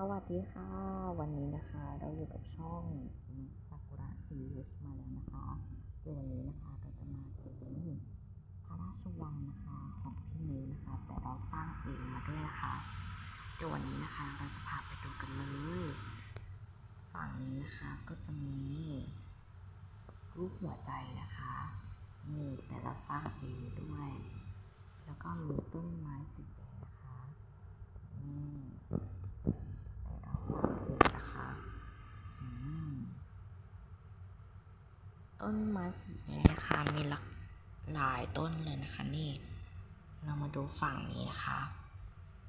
สวัสดีค่ะ วันนี้นะคะเราอยู่กับช่องซากุระซีรีส์มาแล้วนะคะโดยวันนี้นะคะเราจะมาถึงพระราชวังนะคะของพี่เมย์นะคะ แต่เราสร้างเองมาด้วยนะคะเดี๋ยวันนี้นะคะเราจะพาไปดูกันเลย ฝั่งนี้นะคะก็จะมีรูปหัวใจนะคะนี่แต่เราสร้างเองด้วย แล้วก็มีต้นไม้สีแดงนะคะนี่ส่เราสามเองนะคะอืม ต้นไม้สีแดงนะคะมีหลักหลายต้นเลยนะคะนี่ เรามาดูฝั่งนี้นะคะ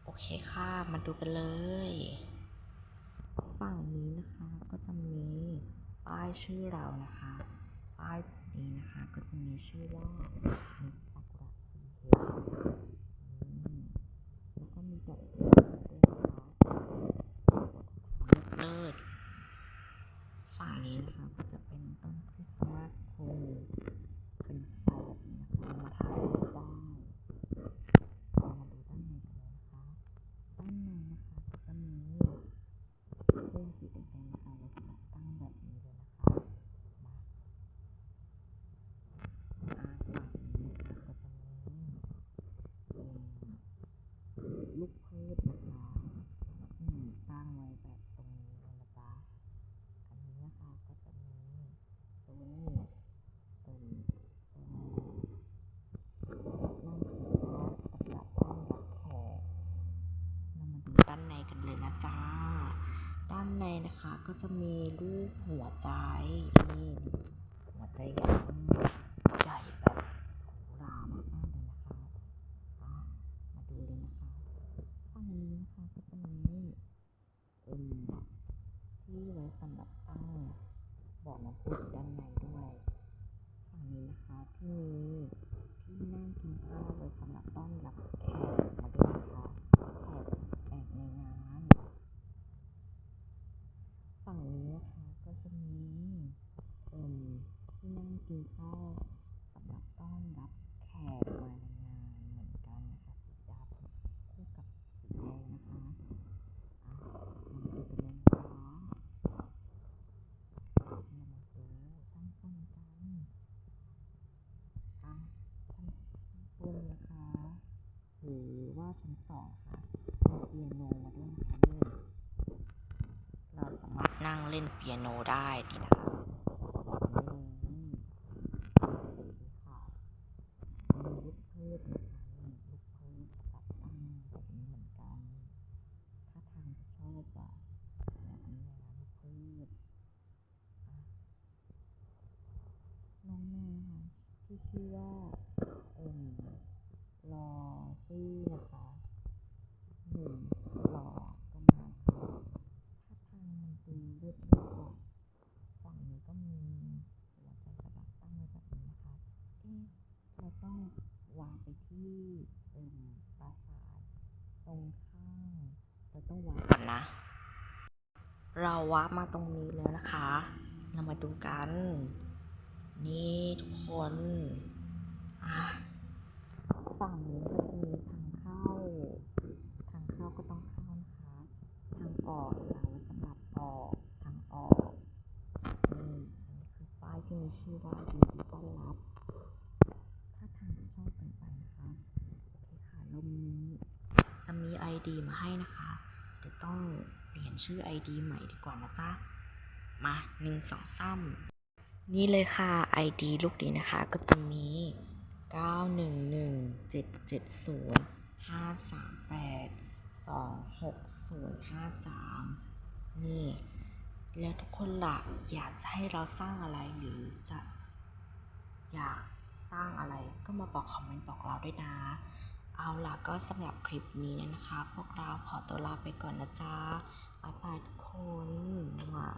โอเคค่ะ มาดูกันเลย ฝั่งนี้นะคะก็จะมีป้ายชื่อเรานะคะ ป้ายนี้นะคะก็จะมีชื่อว่ามิซากุระซีเฮแล้วก็มีดอกไม้ด้วยนะคะ เลิศฝั่งนี้นะคะก็จะเป็นต้นคริสต์มาสโคเป็นไฟแบบนี้นะคะมาถ่ายรูปได้เรามาดูด้านในกันเลยนะคะ ด้านในนะคะก็จะมีเครื่องสีแดงๆนะคะไว้สำหรับตั้งแบบนี้เลยนะคะมาอ่าฝั่งนี้นะคะก็จะมีเป็นลูกพืชนะคะ อืมสร้างไว้แบบตรงนี้เลยนะจ๊ะ อันนี้นะคะก็จะมีตัวนี้เป็นเป็นนั่งคือว่าสำหรับต้อนรับแขกเรามาดูด้านในกันเลยนะ จ๊ะด้านในนะคะก็จะมีรูปหัวใจนี่หัวใจยักษ์ใหญ่แบบหรูหรามากๆเลยนะคะอะมาดูเลยนะคะฝั่งนี้นะคะก็จะมีอืมที่ไว้สำหรับตั้งบอกน้ำพุอยู่ด้านในด้วยฝั่งนี้นะคะที่มีที่นั่งกินข้าวไว้สำหรับต้อนรับแขกมาด้วยนะคะแขกแขกในงานฝั่งนี้นะคะก็จะมีเอ่ม ที่นั่งกินข้าวสำหรับต้อนรับแขกมาในงานเหมือนกันนะคะสีดำคู่กับสีแดงนะคะอะมาดูกันเลยนะคะเรามาดูชั้นบนกันอะชั้นบนนะคะหรือว่าชั้นสองค่ะมีเปียโนมาด้วยนะคะนี่เราสามารถนั่งเล่นเปียโนได้ดีนะคะนี่นี่ค่ะมีลูกพืชนะคะนี่ลูกพืชแบบตั้งแบบนี้เหมือนกัน ถ้าทางจะ ชอบอะแบบนี้เลยนะลูกพืชน้องแม่ค่ะที่ชื่อว่าเอิ่มรอซี่นะคะหนึ่งหลอกันนะคะถ้าทางมันดูเรียบเรียบอะฝั่งนี้ก็มีหัวใจกระดาษตั้งไว้แบบนี้นะคะเอ๊ะเราต้องวางไปที่เอิ่มปราสาทตรงข้างเราต้องวาง เราวาร์ปมาตรงนี้แล้วนะคะ เรามาดูกัน นี่ทุกคนอะฝั่งนี้ก็จะมีทางเข้า ทางเข้าก็ต้องเข้านะคะ ทางออกเราสำหรับออกทางออกนี่อันนี้คือป้ายที่มีชื่อว่ายินดีต้อนรับถ้าทางจะชอบกันไปนะคะโอเคค่ะเรามีจะมี ID มาให้นะคะแต่ต้อง ปลี่ยนชื่อ ID ใหม่ดีกว่านะจ๊ะ มาหนึ่งสองสามนี่เลยค่ะ ID ลูกนี้นะคะ ก็จะมีเก้าหนึ่งหนึ่งเจ็ดเจ็ดศูนย์ห้าสามแปดสองหกศูนย์ห้าสามนี่ แล้วทุกคนล่ะอยากจะให้เราสร้างอะไรหรือจะอยากสร้างอะไรก็มาบอกคอมเมนต์บอกเราด้วยนะ เอาล่ะก็สำหรับคลิปนี้นะคะ พวกเราขอตัวลาไปก่อนนะจ๊ะบ๊ายบายทุกคนว่า